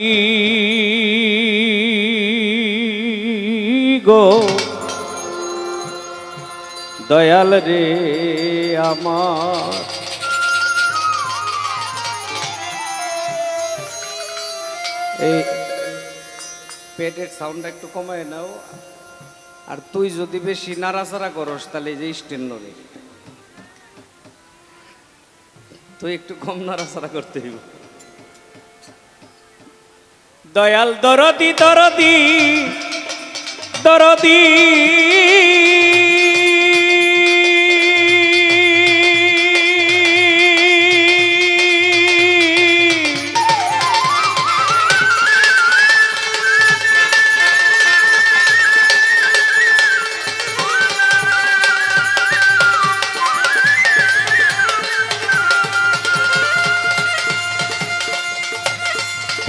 গো। দয়াল রে আমার। এই পেটের সাউন্ডটা একটু কমায় নাও। আর তুই যদি বেশি নাড়াচাড়া করস, তাহলে যে স্টেন নড়ে। তুই একটু কম নাড়াচাড়া করতে হইব। দয়াল দরদি দরদি দরদি।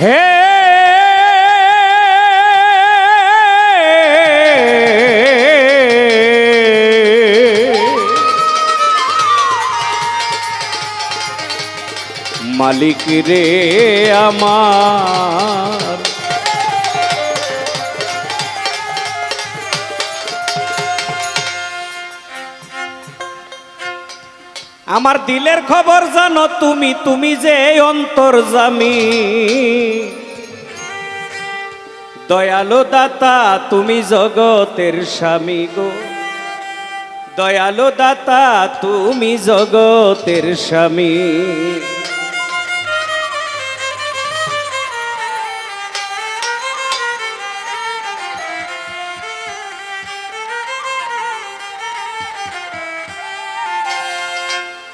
হে মালিক রে আমার। আমার দিলের খবর জানো তুমি তুমি যে অন্তর জামি। দয়ালু দাতা, তুমি জগতের স্বামী গো। দয়ালু দাতা, তুমি জগতের স্বামী।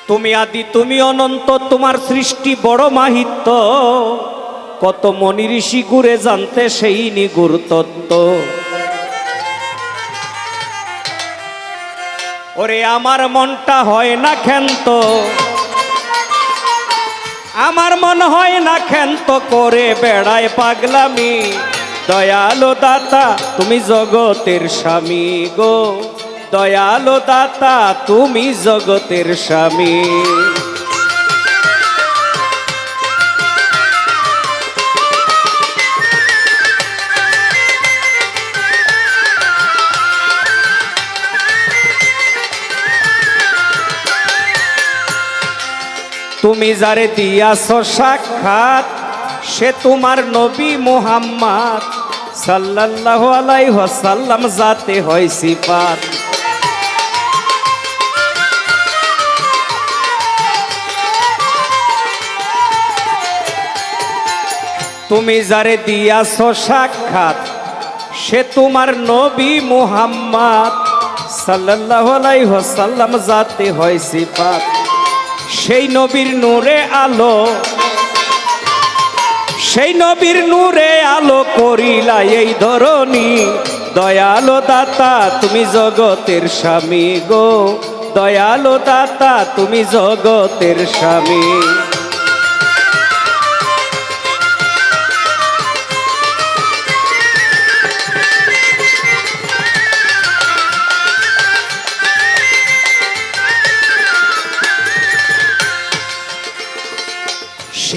তুমি আদি, তুমি অনন্ত, তোমার সৃষ্টি বড় মাহিত্য। কত মনি ঋষি ঘুরে জানতে সেই নিগুর তত্ত্ব। ওরে, আমার মনটা হয় না ক্ষান্ত। আমার মন হয় না ক্ষান্ত, করে বেড়ায় পাগলামি। দয়ালো দাতা, তুমি জগতের স্বামী গো। দয়ালো দাতা, তুমি জগতের স্বামী। তুমি যারে দিয়াছ সাক্ষাৎ, সে তোমার নবী মোহাম্মদ। সাল্লাল্লাহু আলাইহি ওয়াসাল্লাম যাতে হয় সিফাত। তুমি যারে দিয়াছ সাক্ষাৎ, সে তোমার নবী মোহাম্মদ আলাইহি ওয়াসাল্লাম যাতে হয় সিফাত। সেই নবীর নূরে আলো, সেই নবীর নূরে আলো করিলা এই ধরনী দয়ালো দাতা তুমি জগতের স্বামী গো। দয়ালো দাতা তুমি জগতের স্বামী।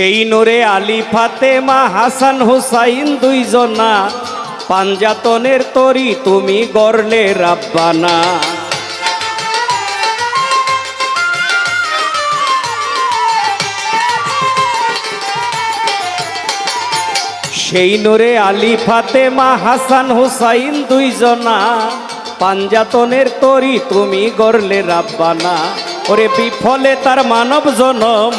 সেই নূরে আলী ফাতেমা হাসান হুসাইন দুইজনা পাঞ্জাতনের তরি, তুমি গড়লে রাব্বানা। সেই নূরে আলী ফাতেমা হাসান হুসাইন দুইজনা পাঞ্জাতনের তরি, তুমি গড়লে রাব্বানা। ওরে বিফলে তার মানব জনম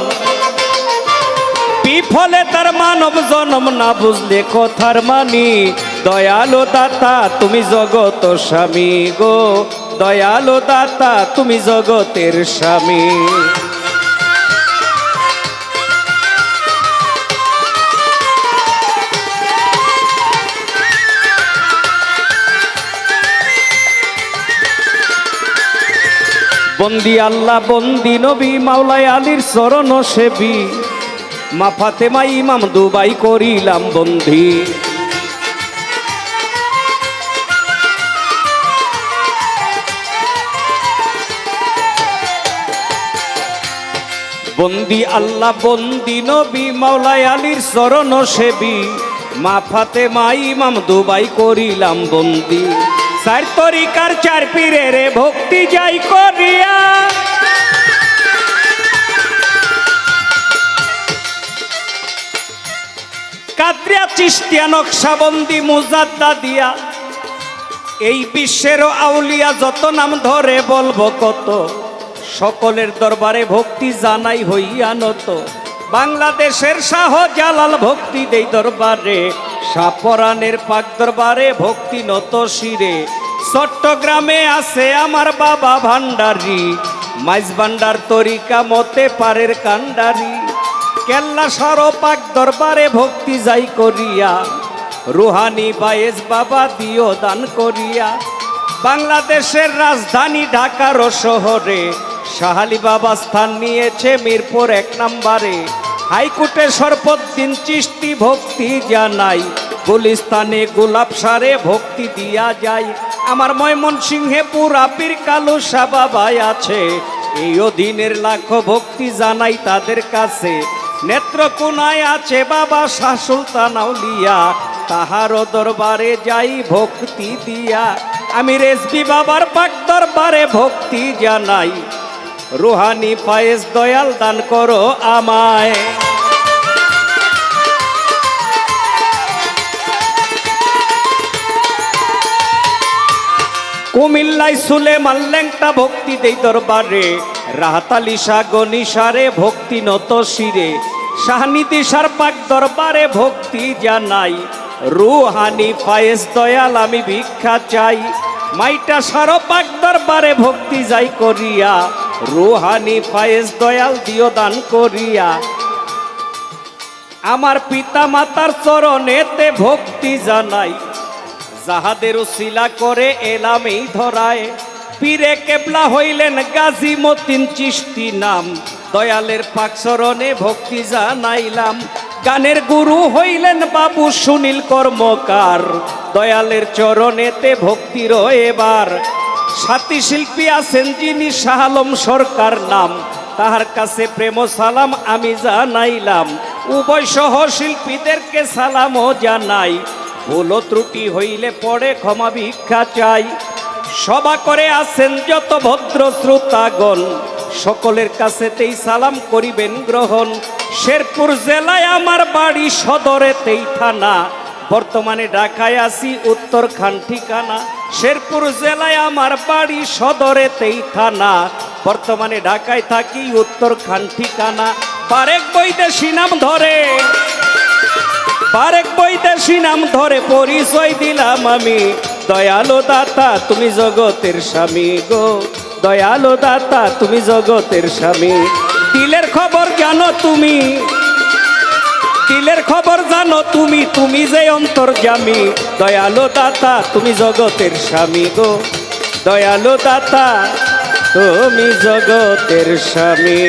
বিফলে তার মানব জনম না বুঝলে কথার মানি। দয়ালো দাতা, তুমি জগত স্বামী গো। দয়ালো দাতা, তুমি জগতের স্বামী। বন্দি আল্লাহ, বন্দি নবী মাওলাই আলীর চরণ সেবী। মা ফাতেমা ইমাম দুবাই করিলাম বন্ধি বন্দি আল্লাহ, বন্দি নবী মাওলাই আলীর চরণ সেবী। মা ফাতে মা ইমাম দুবাই করিলাম বন্দি। চার তরিকার চার পীরে রে ভক্তি যাই করিয়া কাদ্রিয়া চিস্তিয়া নকশাবন্দি মুজাদ্দা দিয়া। এই বিশ্বেরও আউলিয়া যত নাম ধরে বলব কত, সকলের দরবারে ভক্তি জানাই হইয়া নত। বাংলাদেশের শাহ জালাল ভক্তি দেই দরবারে সাপরানের পাক দরবারে ভক্তি নত শিরে। চট্টগ্রামে আছে আমার বাবা ভান্ডারি মাইজ ভান্ডার তরিকা মতে পারের কান্ডারি কেল্লা সরপাক দরবারে ভক্তি যাই করিয়া। রুহানি বায়েজ বাবা দিও দান করিয়া। বাংলাদেশের রাজধানী ঢাকার শহরে সাহালি বাবা স্থান নিয়েছে মিরপুর এক নম্বরে। হাইকোর্টে সর্বদিন চিস্তি ভক্তি জানাই। গুলিস্তানে গোলাপ সারে ভক্তি দিয়া যায় আমার ময়মন সিংহে পুরাপির কালু সাবাবাই আছে। এই অধীনের লাখো ভক্তি জানাই তাদের কাছে। নেত্রকোনায় আছে বাবা শাহ সুলতান আউলিয়া। তাহার দরবারে যাই ভক্তি দিয়া। আমি রেসবি বাবার পাক দরবারে ভক্তি জানাই। রুহানি পায়েস দয়াল দান করো আমায়। কুমিল্লাই সুলে মাল্লেংটা ভক্তি দেই দরবারে, রাহাতালি গনিসারে ভক্তি নত শিরে শাহনীতি সার পাক দরবারে ভক্তি জানাই, রুহানি পায়েস দয়াল আমি ভিক্ষা চাই, মাইটা সারপাক দরবারে ভক্তি যাই করিয়া, রুহানি পায়েস দয়াল দিও দান করিয়া। আমার পিতা মাতার চরণেতে ভক্তি জানাই যাহাদের শিলা করে এলাম এই ধরায়। পীরে কেবলা হইলেন গাজী মতিন চিস্তি নাম। দয়ালের পাকসরণে ভক্তি জানাইলাম। গানের গুরু হইলেন বাবু সুনীল কর্মকার। দয়ালের চরণেতে ভক্তির এবার। সাথী শিল্পী আছেন যিনি শাহালম সরকার নাম। তাহার কাছে প্রেম সালাম আমি জানাইলাম। উভয় সহ শিল্পীদেরকে সালামও জানাই। ভুল ত্রুটি হইলে পরে ক্ষমা ভিক্ষা চাই। সভা করে আছেন যত ভদ্র শ্রোতাগণ, সকলের কাছেতেই সালাম করিবেন গ্রহণ। শেরপুর জেলায় আমার বাড়ি সদরেতেই থানা, বর্তমানে ঢাকায় আছি উত্তর খান ঠিকানা। শেরপুর জেলায় আমার বাড়ি সদরেতেই থানা, বর্তমানে ঢাকায় থাকি উত্তর খান ঠিকানা। পারেক বৈদেশি নাম ধরে বারেক বৈদেশি নাম ধরে পরিচয় দিলাম আমি। দয়ালো দাতা, তুমি জগতের স্বামী গো। দয়ালো দাতা, তুমি জগতের স্বামী। দিলের খবর জানো তুমি। দিলের খবর জানো তুমি তুমি যে অন্তর্জামী দয়ালো দাতা, তুমি জগতের স্বামী গো। দয়ালো দাতা, তুমি জগতের স্বামী।